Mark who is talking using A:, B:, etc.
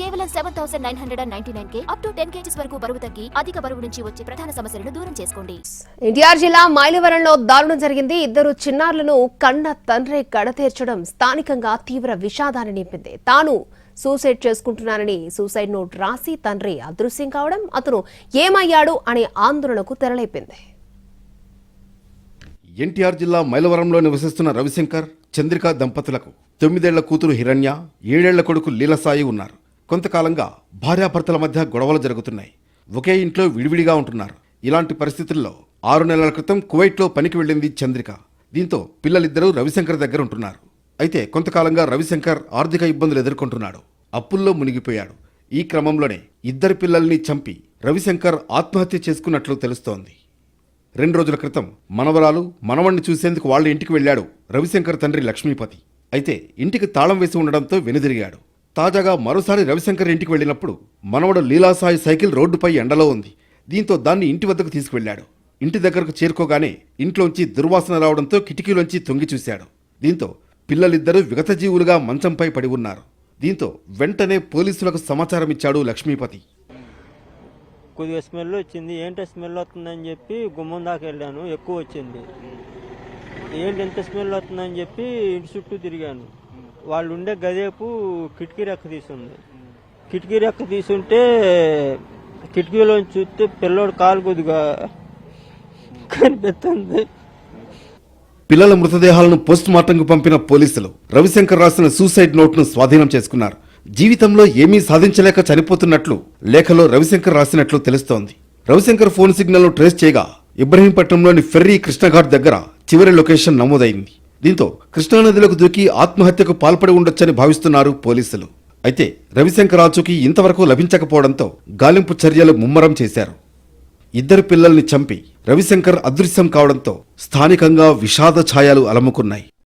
A: కేవలం seven thousand nine hundred and ninety nine K up to ten KGs వరకు బరువు తగ్గి అధిక బరువు నుంచి వచ్చే ప్రధాన సమస్యలను దూరం చేసుకోండి.
B: ఎన్టీఆర్ జిల్లా మైలవరంలో దారుణం జరిగింది. ఇద్దరు చిన్నారులను కన్న తండ్రి కడతీర్చడం స్థానికంగా తీవ్ర విషాదాన్ని నింపింది. తాను సూసైడ్ చేసుకుంటున్నానని సూసైడ్ నోట్ రాసి తండ్రి అదృశ్యం కావడం అతను ఏమయ్యాడు అనే ఆందోళనకు తెరలేపింది.
C: ఎన్టీఆర్ జిల్లా మైలవరంలో నివసిస్తున్న రవిశంకర్ చంద్రిక దంపతులకు తొమ్మిదేళ్ళ కూతురు హిరణ్య ఏడేళ్ళ కొడుకు లీలసాయి ఉన్నారు. కొంతకాలంగా భార్యాభర్తల మధ్య గొడవలు జరుగుతున్నాయి. ఒకే ఇంట్లో విడివిడిగా ఉంటున్నారు. ఇలాంటి పరిస్థితుల్లో ఆరు నెలల క్రితం కువైట్లో పనికి వెళ్ళింది చంద్రిక. దీంతో పిల్లలిద్దరూ రవిశంకర్ దగ్గర ఉంటున్నారు. అయితే కొంతకాలంగా రవిశంకర్ ఆర్థిక ఇబ్బందులు ఎదుర్కొంటున్నాడు. అప్పుల్లో మునిగిపోయాడు. ఈ క్రమంలోనే ఇద్దరి పిల్లల్ని చంపి రవిశంకర్ ఆత్మహత్య చేసుకున్నట్లు తెలుస్తోంది. రెండు రోజుల క్రితం మనవరాలు మనవణ్ణి చూసేందుకు వాళ్ళ ఇంటికి వెళ్ళాడు రవిశంకర్ తండ్రి లక్ష్మీపతి. అయితే ఇంటికి తాళం వేసి ఉండడంతో వెనుదిరిగాడు. తాజాగా మరోసారి రవిశంకర్ ఇంటికి వెళ్ళినప్పుడు మనవడు లీలాసాయి సైకిల్ రోడ్డుపై ఎండలో ఉంది. దీంతో దాన్ని ఇంటి వద్దకు తీసుకువెళ్ళాడు. ఇంటి దగ్గరకు చేరుకోగానే ఇంట్లోంచి దుర్వాసన రావడంతో కిటికీలోంచి తొంగి చూశాడు. దీంతో పిల్లలిద్దరూ విగతజీవులుగా మంచంపై పడి ఉన్నారు. దీంతో వెంటనే పోలీసులకు సమాచారం ఇచ్చాడు లక్ష్మీపతి.
D: కొద్దిగా స్మెల్ వచ్చింది. ఏంటో స్మెల్ వస్తుందని చెప్పి గుమ్మం దాకా వెళ్ళాను. ఎక్కువ వచ్చింది. ఏంటి ఎంత స్మెల్ వస్తుందని చెప్పి ఇంటి చుట్టూ తిరిగాను. వాళ్ళు ఉండే గదేపు కిటికీ రెక్క తీసుంది. కిటికీ రెక్క తీసుంటే కిటికీలో చూస్తే పిల్లోడు కాలు కొద్దిగా కనిపిస్తుంది.
C: పిల్లల మృతదేహాలను పోస్ట్ మార్టంకు పంపిన పోలీసులు రవిశంకర్ రాసిన సూసైడ్ నోట్ను స్వాధీనం చేసుకున్నారు. జీవితంలో ఏమీ సాధించలేక చనిపోతున్నట్లు లేఖలో రవిశంకర్ రాసినట్లు తెలుస్తోంది. రవిశంకర్ ఫోన్ సిగ్నల్ను ట్రేస్ చేయగా ఇబ్రహీంపట్నంలోని ఫెర్రీ కృష్ణఘాట్ దగ్గర చివరి లొకేషన్ నమోదైంది. దీంతో కృష్ణానదిలోకి దూకి ఆత్మహత్యకు పాల్పడి ఉండొచ్చని భావిస్తున్నారు పోలీసులు. అయితే రవిశంకర్ ఇంతవరకు లభించకపోవడంతో గాలింపు చర్యలు ముమ్మరం చేశారు. ఇద్దరు పిల్లల్ని చంపి రవిశంకర్ అదృశ్యం కావడంతో స్థానికంగా విషాద ఛాయలు అలముకున్నాయి.